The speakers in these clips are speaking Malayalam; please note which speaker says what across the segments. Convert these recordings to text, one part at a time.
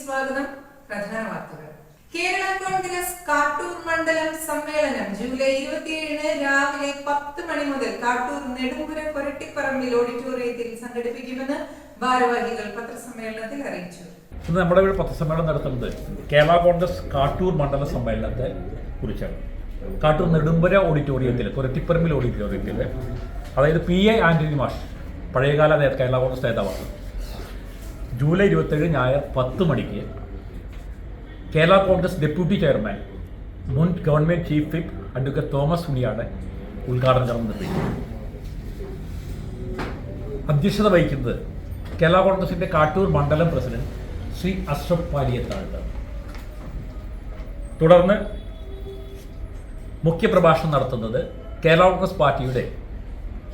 Speaker 1: സ്വാഗതം. പ്രധാന വാർത്തകൾ. കേരള കോൺഗ്രസ് കാട്ടൂർ മണ്ഡലം സമ്മേളനം ജൂലൈ ഇരുപത്തിയേഴിന് രാവിലെ പത്ത് മണി മുതൽ കാട്ടൂർ നെടുമ്പുര കൊരട്ടിപ്പറമ്പിൽ ഓഡിറ്റോറിയത്തിൽ സംഘടിപ്പിക്കുമെന്ന് ഭാരവാഹികൾ പത്രസമ്മേളനത്തിൽ അറിയിച്ചു.
Speaker 2: ഇന്ന് നമ്മുടെ ഇവിടെ പത്രസമ്മേളനം നടത്തുന്നത് കേരള കോൺഗ്രസ് കാട്ടൂർ മണ്ഡല സമ്മേളനത്തെ കുറിച്ചാണ്. കാട്ടൂർ നെടുമ്പര ഓഡിറ്റോറിയത്തിൽ കുരത്തിപ്പറമ്പിൽ ഓഡിറ്റോറിയത്തിൽ അതായത് പി എ ആന്റണി മാഷ് പഴയകാല കേരള കോൺഗ്രസ് നേതാവാണ്. ജൂലൈ ഇരുപത്തേഴ് ഞായർ പത്ത് മണിക്ക് കേരള കോൺഗ്രസ് ഡെപ്യൂട്ടി ചെയർമാൻ മുൻ government chief whip advocate Thomas ഉണിയാണ് ഉദ്ഘാടനം നടന്നത് അധ്യക്ഷത വഹിക്കുന്നത് കേരള കോൺഗ്രസിന്റെ കാട്ടൂർ മണ്ഡലം പ്രസിഡന്റ് ശ്രീ അഷ്റഫ് പാലിയത്താണ് തുടർന്ന് മുഖ്യപ്രഭാഷണം നടത്തുന്നത് കേരള കോൺഗ്രസ് പാർട്ടിയുടെ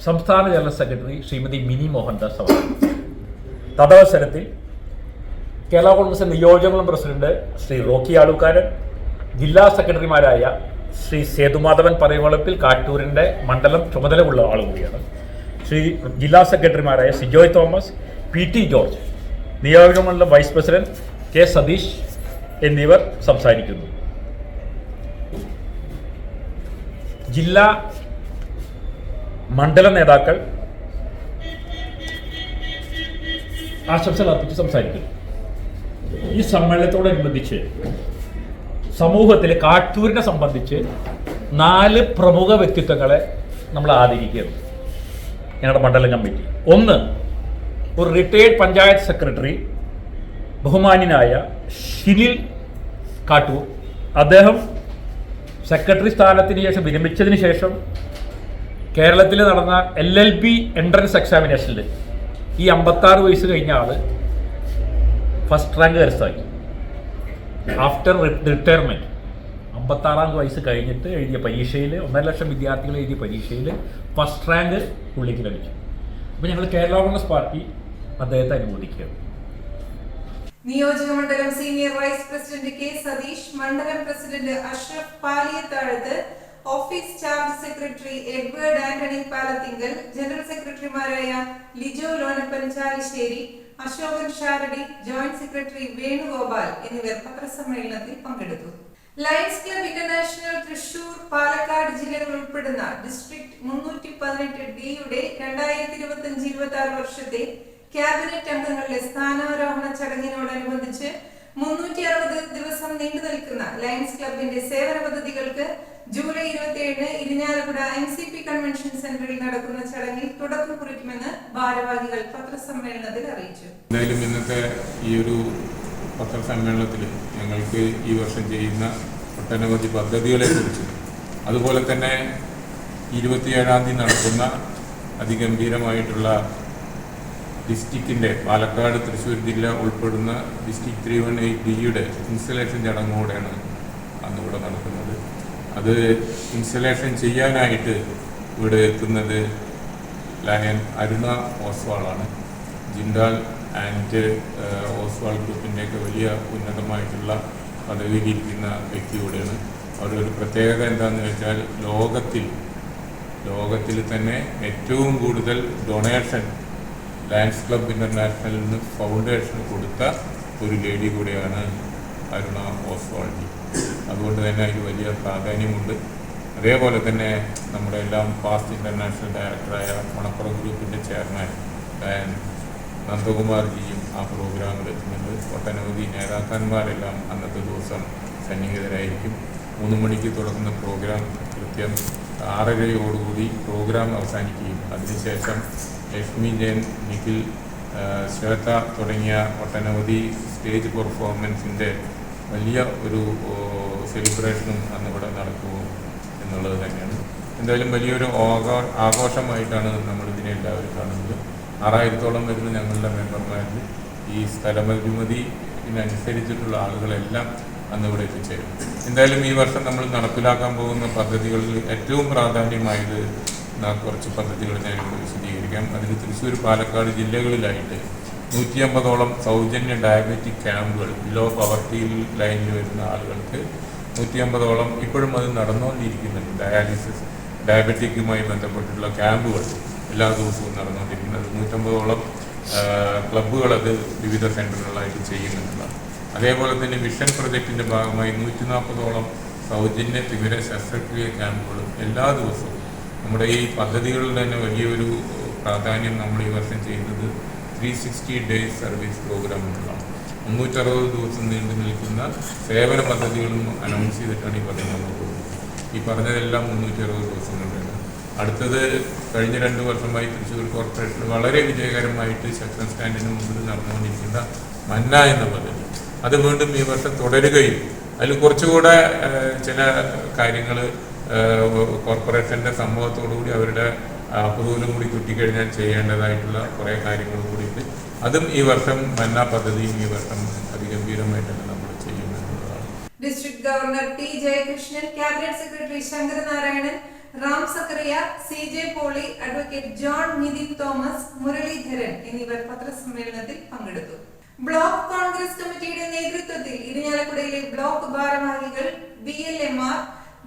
Speaker 2: സംസ്ഥാന ജനറൽ സെക്രട്ടറി ശ്രീമതി മിനി മോഹൻദാസ് അവർ തദവസരത്തിൽ കേരള കോൺഗ്രസ് നിയോജകമണ്ഡലം പ്രസിഡന്റ് ശ്രീ റോക്കി ആളുക്കാരൻ ജില്ലാ സെക്രട്ടറിമാരായ ശ്രീ സേതുമാധവൻ പറയുവളപ്പിൽ കാട്ടൂരിന്റെ മണ്ഡലം ചുമതലയുള്ള ആൾ കൂടിയാണ്. ശ്രീ ജില്ലാ സെക്രട്ടറിമാരായ സിജോയ് തോമസ് പി ടി ജോർജ് നിയോജകമണ്ഡലം വൈസ് പ്രസിഡന്റ് കെ സതീഷ് എന്നിവർ സംസാരിക്കുന്നു. ജില്ലാ മണ്ഡല നേതാക്കൾ ആശംസകൾ അർപ്പിച്ച് സംസാരിക്കുന്നു. ഈ സമ്മേളനത്തോടനുബന്ധിച്ച് സമൂഹത്തിലെ കാട്ടൂരിനെ സംബന്ധിച്ച് നാല് പ്രമുഖ വ്യക്തിത്വങ്ങളെ നമ്മൾ ആദരിക്കുകയാണ്. ഞങ്ങളുടെ മണ്ഡലം കമ്മിറ്റി. ഒന്ന് ഒരു റിട്ടയേർഡ് പഞ്ചായത്ത് സെക്രട്ടറി ബഹുമാന്യനായ ഷിനിൽ കാട്ടൂർ. അദ്ദേഹം സെക്രട്ടറി സ്ഥാനത്തിന് ശേഷം വിരമിച്ചതിന് ശേഷം കേരളത്തിൽ നടന്ന എൽ എൽ ബി എൻട്രൻസ് എക്സാമിനേഷനിൽ ഈ അമ്പത്താറ് വയസ്സ് കഴിഞ്ഞ ആൾ ഫസ്റ്റ് റാങ്ക് കരസ്ഥമാക്കി ആഫ്റ്റർ റിട്ടയർമെന്റ് അമ്പത്താറാം വയസ്സ് കഴിഞ്ഞിട്ട് എഴുതിയ പരീക്ഷയിൽ ഒന്നര ലക്ഷം വിദ്യാർത്ഥികൾ എഴുതിയ പരീക്ഷയിൽ ഫസ്റ്റ് റാങ്ക് പുള്ളിക്ക് ലഭിച്ചു. അപ്പോൾ ഞങ്ങൾ കേരള കോൺഗ്രസ് പാർട്ടി അദ്ദേഹത്തെ അനുമോദിക്കുകയാണ്.
Speaker 1: നിയോജക മണ്ഡലം senior vice president K Satheesh മണ്ഡലം president Ashraf Paliyathazhath office charge secretary Edward Antony Palathingal general സെക്രട്ടറിമാരായ ലിജോ ലോനപ്പൻ ചാലിശ്ശേരി അശോകൻ ഷാരടി ജോയിന്റ് സെക്രട്ടറി വേണുഗോപാൽ എന്നിവർ പത്രസമ്മേളനത്തിൽ പങ്കെടുത്തു. Lions Club International Thrissur Palakkad ജില്ലകൾ ഉൾപ്പെടുന്ന ഡിസ്ട്രിക്ട് മുന്നൂറ്റി പതിനെട്ട് ഡിയുടെ രണ്ടായിരത്തി ഇരുപത്തി അഞ്ച് ഇരുപത്തി ആറ് വർഷത്തെ ക്യാബിനറ്റ് അംഗങ്ങളുടെ സ്ഥാനാരോഹണ ചടങ്ങിനോടനുബന്ധിച്ച് മുന്നൂറ്റി അറുപത് ദിവസം നീണ്ടു നിൽക്കുന്ന ലയൺസ് ക്ലബിന്റെ സേവന പദ്ധതികൾക്ക് ജൂലൈ ഇരുപത്തിയേഴിന് Irinjalakuda N C P convention സെന്ററിൽ നടക്കുന്ന ചടങ്ങിൽ തുടക്കം കുറിക്കുമെന്ന് ഭാരവാഹികൾ പത്രസമ്മേളനത്തിൽ അറിയിച്ചു.
Speaker 3: എന്തായാലും ഇന്നത്തെ ഈ ഒരു പത്രസമ്മേളനത്തിൽ ഞങ്ങൾക്ക് ഈ വർഷം ചെയ്യുന്ന ഒട്ടനവധി പദ്ധതികളെ കുറിച്ച് അതുപോലെ തന്നെ ഇരുപത്തിയേഴാം തീയതി നടക്കുന്ന അതിഗംഭീരമായിട്ടുള്ള ഡിസ്ട്രിക്റ്റിന്റെ പാലക്കാട് തൃശ്ശൂർ ജില്ല ഉൾപ്പെടുന്ന ഡിസ്ട്രിക്ട് ത്രീ വൺ എയ്റ്റ് ഡിയുടെ ഇൻസ്റ്റലേഷൻ ചടങ്ങോടെയാണ് അന്നുകൂടെ നടക്കുന്നത്. അത് ഇൻസ്റ്റലേഷൻ ചെയ്യാനായിട്ട് ഇവിടെ എത്തുന്നത് ലയൻ അരുണ ഓസ്വാളാണ്. ജിൻഡാൽ ആൻഡ് ഓസ്വാൾ ഗ്രൂപ്പിന്റെയൊക്കെ വലിയ ഉന്നതമായിട്ടുള്ള പദവിയിലിരിക്കുന്ന വ്യക്തി കൂടെയാണ് അവരുടെ ഒരു പ്രത്യേകത എന്താണെന്ന് വെച്ചാൽ ലോകത്തിൽ ലോകത്തിൽ തന്നെ ഏറ്റവും കൂടുതൽ ഡൊണേഷൻ ലയൻസ് ക്ലബ് ഇന്റർനാഷണലിൽ നിന്ന് ഫൗണ്ടേഷൻ കൊടുത്ത ഒരു ലേഡി കൂടെയാണ് അരുണ ഓസ്വാൾജി അതുകൊണ്ട് തന്നെ അതിന് വലിയ പ്രാധാന്യമുണ്ട്. അതേപോലെ തന്നെ നമ്മുടെ എല്ലാം പാസ്റ്റ് ഇന്റർനാഷണൽ ഡയറക്ടറായ മണപ്പുറം ഗ്രൂപ്പിന്റെ ചെയർമാൻ നന്ദകുമാർ നന്ദകുമാർജിയും ആ പ്രോഗ്രാമിൽ എത്തുന്നുണ്ട് ഒട്ടനവധി നേതാക്കന്മാരെല്ലാം അന്നത്തെ ദിവസം സന്നിഹിതരായിരിക്കും. മൂന്ന് മണിക്ക് തുടങ്ങുന്ന പ്രോഗ്രാം കൃത്യം ആറരയോടുകൂടി പ്രോഗ്രാം അവസാനിക്കുകയും അതിനുശേഷം ലക്ഷ്മി ജയൻ നിഖിൽ ശ്വേത തുടങ്ങിയ ഒട്ടനവധി സ്റ്റേജ് പെർഫോമൻസിന്റെ വലിയ ഒരു സെലിബ്രേഷനും സെലിബ്രേഷനും അന്നിവിടെ നടക്കുമോ എന്നുള്ളത് തന്നെയാണ്. എന്തായാലും വലിയൊരു ആഘോ ആഘോഷമായിട്ടാണ് നമ്മൾ ഇതിനെ എല്ലാവരും കാണുന്നത്. ആറായിരത്തോളം വരുന്ന ഞങ്ങളുടെ മെമ്പർമാരിൽ ഈ സ്ഥലപരിമിതി ഇതിനനുസരിച്ചിട്ടുള്ള ആളുകളെല്ലാം അന്ന് ഇവിടെ എത്തിച്ചേരും. എന്തായാലും ഈ വർഷം നമ്മൾ നടപ്പിലാക്കാൻ പോകുന്ന പദ്ധതികളിൽ ഏറ്റവും പ്രാധാന്യമായത് കുറച്ച് പദ്ധതികൾ ഞാൻ ഇവിടെ വിശദീകരിക്കാം. അതിൽ തൃശ്ശൂർ പാലക്കാട് ജില്ലകളിലായിട്ട് നൂറ്റി അമ്പതോളം സൗജന്യ ഡയബറ്റിക് ക്യാമ്പുകൾ ബിലോ പവർട്ടി ലൈനിൽ വരുന്ന ആളുകൾക്ക് നൂറ്റി അമ്പതോളം ഇപ്പോഴും അത് നടന്നുകൊണ്ടിരിക്കുന്നുണ്ട്. ഡയാലിസിസ് ഡയബറ്റിക്കുമായി ബന്ധപ്പെട്ടിട്ടുള്ള ക്യാമ്പുകൾ എല്ലാ ദിവസവും നടന്നുകൊണ്ടിരിക്കുന്നത്. നൂറ്റമ്പതോളം ക്ലബുകൾ അത് വിവിധ സെന്ററുകളായിട്ട് ചെയ്യുന്നുണ്ട്. അതേപോലെ തന്നെ മിഷൻ പ്രൊജക്റ്റിന്റെ ഭാഗമായി നൂറ്റി നാൽപ്പതോളം സൗജന്യ തിമിര ശസ്ത്രക്രിയ ക്യാമ്പുകളും എല്ലാ ദിവസവും നമ്മുടെ ഈ പദ്ധതികളിൽ തന്നെ വലിയൊരു പ്രാധാന്യം നമ്മൾ ഈ വർഷം ചെയ്യുന്നത് three sixty days service programme എന്നുള്ള മുന്നൂറ്ററുപത് ദിവസം നീണ്ടു നിൽക്കുന്ന സേവന പദ്ധതികളും അനൗൺസ് ചെയ്തിട്ടാണ് ഈ പദ്ധതി ഈ പറഞ്ഞതെല്ലാം മുന്നൂറ്ററുപത് ദിവസങ്ങളുടെയാണ് അടുത്തത് കഴിഞ്ഞ രണ്ട് വർഷമായി തൃശ്ശൂർ കോർപ്പറേഷൻ വളരെ വിജയകരമായിട്ട് ശക്തൻ സ്റ്റാൻഡിന് മുമ്പിൽ നടന്നുകൊണ്ടിരിക്കുന്ന മന്ന എന്ന പദ്ധതി. അത് വീണ്ടും ഈ വർഷം തുടരുകയും അതിൽ കുറച്ചുകൂടെ ചില കാര്യങ്ങൾ കോർപ്പറേഷന്റെ കൂടി അവരുടെ അപ്രൂവലും കൂടി കിട്ടിക്കഴിഞ്ഞാൽ ചെയ്യേണ്ടതായിട്ടുള്ള കുറേ കാര്യങ്ങൾ കൂടിയുണ്ട്. അതും ഈ വർഷം മന്ന പദ്ധതിയും ഈ വർഷം അതിഗംഭീരമായിട്ട് തന്നെ നമ്മൾ ചെയ്യുമെന്നുള്ളതാണ്
Speaker 1: district governor T Jayakrishnan cabinet secretary Sankaranarayanan Ram Zachariah C J Poly advocate John Nithin Thomas Muraleedharan എന്നിവർ പത്രസമ്മേളനത്തിൽ പങ്കെടുത്തു. ബ്ലോക്ക് കോൺഗ്രസ് കമ്മിറ്റിയുടെ നേതൃത്വത്തിൽ ഇരിഞ്ഞാലക്കുടയിലെ ബ്ലോക്ക് ഭാരവാഹികൾ ബി എൽ എമാർ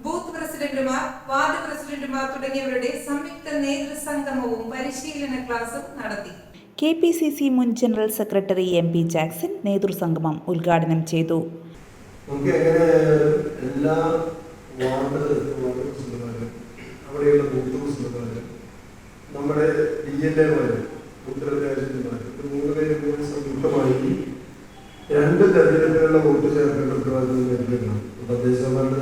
Speaker 1: ബൂത്ത് പ്രസിഡന്റുമാർ വാർഡ് പ്രസിഡന്റുമാർ തുടങ്ങിയവരുടെ സംയുക്ത നേതൃസംഗമവും പരിശീലന ക്ലാസും നടത്തി.
Speaker 4: കെ പി സി സി മുൻ general secretary M P Jackson നേതൃസംഗമം ഉദ്ഘാടനം ചെയ്തു.
Speaker 5: നമുക്ക് എങ്ങനെ എല്ലാ വാർഡ് വാർഡ് പ്രസിഡന്റുമാരും അവിടെയുള്ള ബൂത്ത് പ്രസിഡന്റുമാരും നമ്മുടെ ഡി എൽ എമാരും ഉത്തരവിരാജ്യന്മാരും മൂന്ന് പേര് കൂടി സംയുക്തമായി രണ്ട് തെരഞ്ഞെടുപ്പിലുള്ള വോട്ട് ചേർക്കേണ്ട ഉത്തരവാദിത്വം നേരിടണം തദ്ദേശ ഭരണ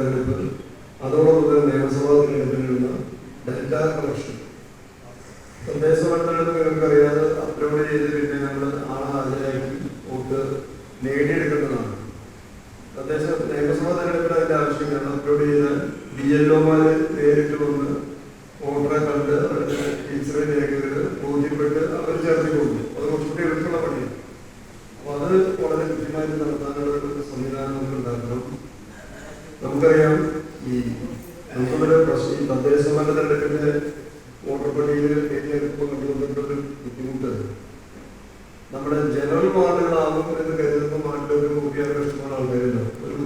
Speaker 5: ടീച്ചറെ രേഖകൾ ബോധ്യപ്പെട്ട് അവർ ചേർത്ത് കൊടുക്കും അത് കുറച്ചുകൂടി എളുപ്പമുള്ള പണിയാണ് അപ്പൊ അത് വളരെ കൃത്യമായി നടത്താനുള്ള ഒരു സംവിധാനം നമുക്ക് ഉണ്ടാക്കണം. നമുക്കറിയാം ഈ നമ്മുടെ പ്രശ്നം തദ്ദേശ ഭരണ തെരഞ്ഞെടുപ്പിന്റെ വോട്ടർ പട്ടികയിൽ എഴുതിയെടുപ്പ് ബുദ്ധിമുട്ട് നമ്മുടെ ജനറൽ വാർഡുകളാകും എന്ന് കരുതുന്ന ഒരു ലക്ഷത്തോളം ആൾക്കാരുണ്ടാവും ഒരു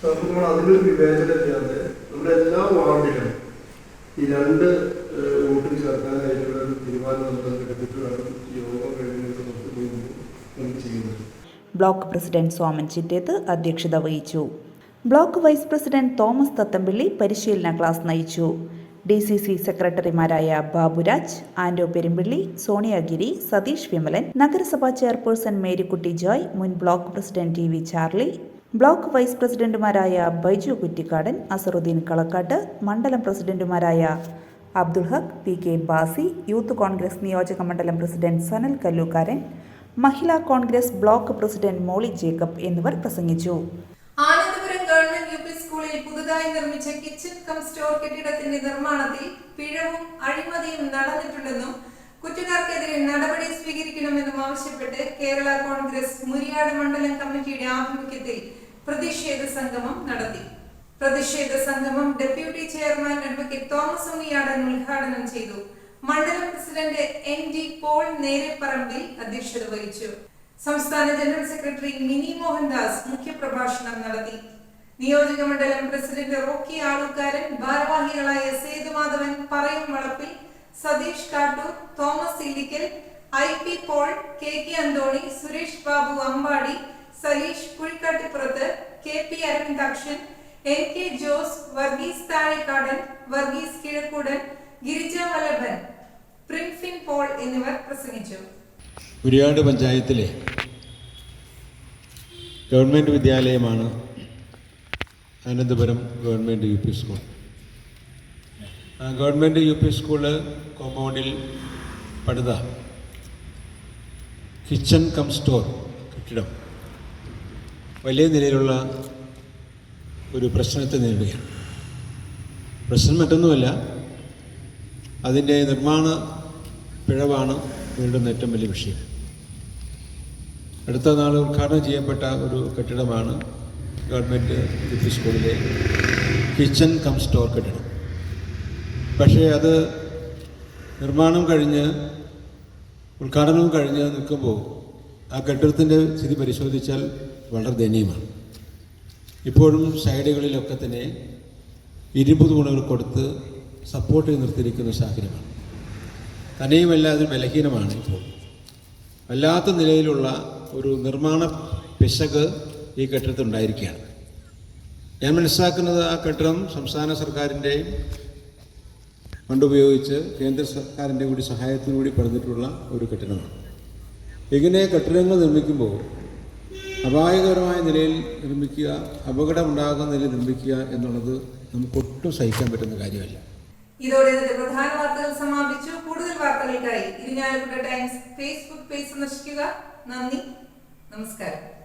Speaker 5: അപ്പോൾ നമ്മൾ അതിനൊരു വിവേചനം ചെയ്യാതെ നമ്മുടെ എല്ലാ വാർഡിലും ഈ രണ്ട് വോട്ടിൽ ചേർക്കാനായിട്ടുള്ള ഒരു തീരുമാനം നമ്മൾ എടുത്തിട്ട് യോഗം കഴിഞ്ഞിട്ട് നമുക്ക് നമുക്ക് ചെയ്യുന്നത്?
Speaker 4: ബ്ലോക്ക് പ്രസിഡന്റ് സോമൻ ചിറ്റേത്ത് അധ്യക്ഷത വഹിച്ചു. Block vice president Thomas Thathampilly പരിശീലന ക്ലാസ് നയിച്ചു. ഡി സി സി സെക്രട്ടറിമാരായ ബാബുരാജ് ആൻഡോ പെരുമ്പിള്ളി സോണിയാഗിരി സതീഷ് വിമലൻ നഗരസഭാ ചെയർപേഴ്സൺ മേരിക്കുട്ടി ജോയ് മുൻ block president T V Charly block vice പ്രസിഡന്റുമാരായ ബൈജു കുറ്റിക്കാടൻ അസറുദ്ദീൻ കളക്കാട്ട് മണ്ഡലം പ്രസിഡന്റുമാരായ Abdul Haq P K Basi youth Congress നിയോജക മണ്ഡലം president Sanal Kallookkaran Mahila Congress block president Molly Jacob എന്നിവർ പ്രസംഗിച്ചു.
Speaker 1: ആനന്ദപുരം ഗവൺമെന്റ് യു പി സ്കൂളിൽ പുതുതായി നിർമ്മിച്ച കിച്ചൺ കം സ്റ്റോർ കെട്ടിടത്തിന്റെ നിർമ്മാണത്തിൽ പിഴവും അഴിമതിയും നടന്നിട്ടുണ്ടെന്നും കുറ്റക്കാർക്കെതിരെ നടപടി സ്വീകരിക്കണമെന്നും ആവശ്യപ്പെട്ട് കേരള കോൺഗ്രസ് മുരിയാട് മണ്ഡലം കമ്മിറ്റിയുടെ ആഭിമുഖ്യത്തിൽ പ്രതിഷേധ സംഗമം നടത്തി. പ്രതിഷേധ സംഗമം deputy chairman advocate Thomas Unniyadan ഉദ്ഘാടനം ചെയ്തു. മണ്ഡലം president N D Paul Nereparambil അധ്യക്ഷത വഹിച്ചു. സംസ്ഥാന ജനറൽ സെക്രട്ടറി മിനി മോഹൻദാസ് മുഖ്യപ്രഭാഷണം നടത്തി. നിയോജക മണ്ഡലം പ്രസിഡന്റ് റോക്കി ആളുകാരൻ ഭാരവാഹികളായ Sethumadhavan Parayum Valappil Satheesh Kattoor Thomas Illikkal I P Paul K K Anthony Suresh Babu Ambadi Saleesh Kuzhikkattippurath K P Aravindakshan N K Jose Varghese Thazhekkadan Varghese Kizhakkoodan Girija Vallabhan Prinfin Paul എന്നിവർ പ്രസംഗിച്ചു.
Speaker 6: ഉരിയാട് പഞ്ചായത്തിലെ government വിദ്യാലയമാണ് Ananthapuram government U P school. Government U P school കോമ്പൗണ്ടിൽ പടുത. കിച്ചൺ കം സ്റ്റോർ കെട്ടിടം. വലിയ നിലയിലുള്ള ഒരു പ്രശ്നത്തെ നേരിടുകയാണ്. പ്രശ്നം മറ്റൊന്നുമല്ല അതിന്റെ നിർമ്മാണ പിഴവാണ് നേരിടുന്ന ഏറ്റവും വലിയ വിഷയം. അടുത്ത നാൾ ഉദ്ഘാടനം ചെയ്യപ്പെട്ട ഒരു കെട്ടിടമാണ് ഗവൺമെന്റ് യു പി സ്കൂളിലെ കിച്ചൺ കം സ്റ്റോർ കെട്ടിടം. പക്ഷേ അത് നിർമ്മാണം കഴിഞ്ഞ് ഉദ്ഘാടനവും കഴിഞ്ഞ് നിൽക്കുമ്പോൾ ആ കെട്ടിടത്തിന്റെ സ്ഥിതി പരിശോധിച്ചാൽ വളരെ ദയനീയമാണ്. ഇപ്പോഴും സൈഡുകളിലൊക്കെ തന്നെ ഇരുമ്പ് തൂണുകൾ കൊടുത്ത് സപ്പോർട്ട് ചെയ്ത് നിർത്തിയിരിക്കുന്ന സാഹചര്യമാണ്. തന്നെയുമല്ല അത് ബലഹീനമാണ് ഇപ്പോൾ. വല്ലാത്ത നിലയിലുള്ള ഒരു നിർമ്മാണ പിശക് ഈ കെട്ടിടത്തിൽ ഉണ്ടായിരിക്കുകയാണ് ഞാൻ മനസ്സിലാക്കുന്നത് ആ കെട്ടിടം സംസ്ഥാന സർക്കാരിന്റെയും ഫണ്ട് ഉപയോഗിച്ച് കേന്ദ്ര സർക്കാരിന്റെ കൂടി സഹായത്തിനുകൂടി പണിതിട്ടുള്ള ഒരു കെട്ടിടമാണ്. ഇങ്ങനെ കെട്ടിടങ്ങൾ നിർമ്മിക്കുമ്പോൾ അപായകരമായ നിലയിൽ നിർമ്മിക്കുക അപകടമുണ്ടാകുന്ന നിലയിൽ നിർമ്മിക്കുക എന്നുള്ളത് നമുക്കൊട്ടും സഹിക്കാൻ പറ്റുന്ന കാര്യമല്ല.
Speaker 1: ഇതോടെ ഇന്നത്തെ പ്രധാന വാർത്തകൾ സമാപിച്ചു. കൂടുതൽ വാർത്തകൾക്കായി ഇരിഞ്ഞാലക്കുട ടൈംസ് ഫേസ്ബുക്ക് പേജ് സന്ദർശിക്കുക. നന്ദി. നമസ്കാരം.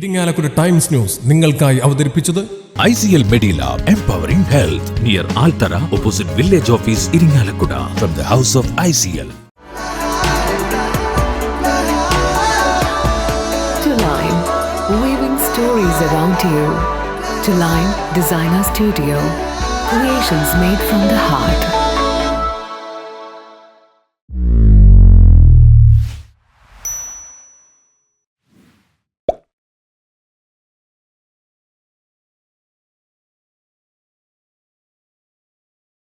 Speaker 7: ഇരിങ്ങാലക്കുട ടൈംസ് ന്യൂസ് നിങ്ങൾക്കായി അവതരിപ്പിച്ചത്
Speaker 8: ICL Medilab Empowering Health near Altara opposite Village Office Iringalakkuda from the House of ICL.
Speaker 9: To Line, weaving stories around you. To Line Designer Studio, creations made from the heart.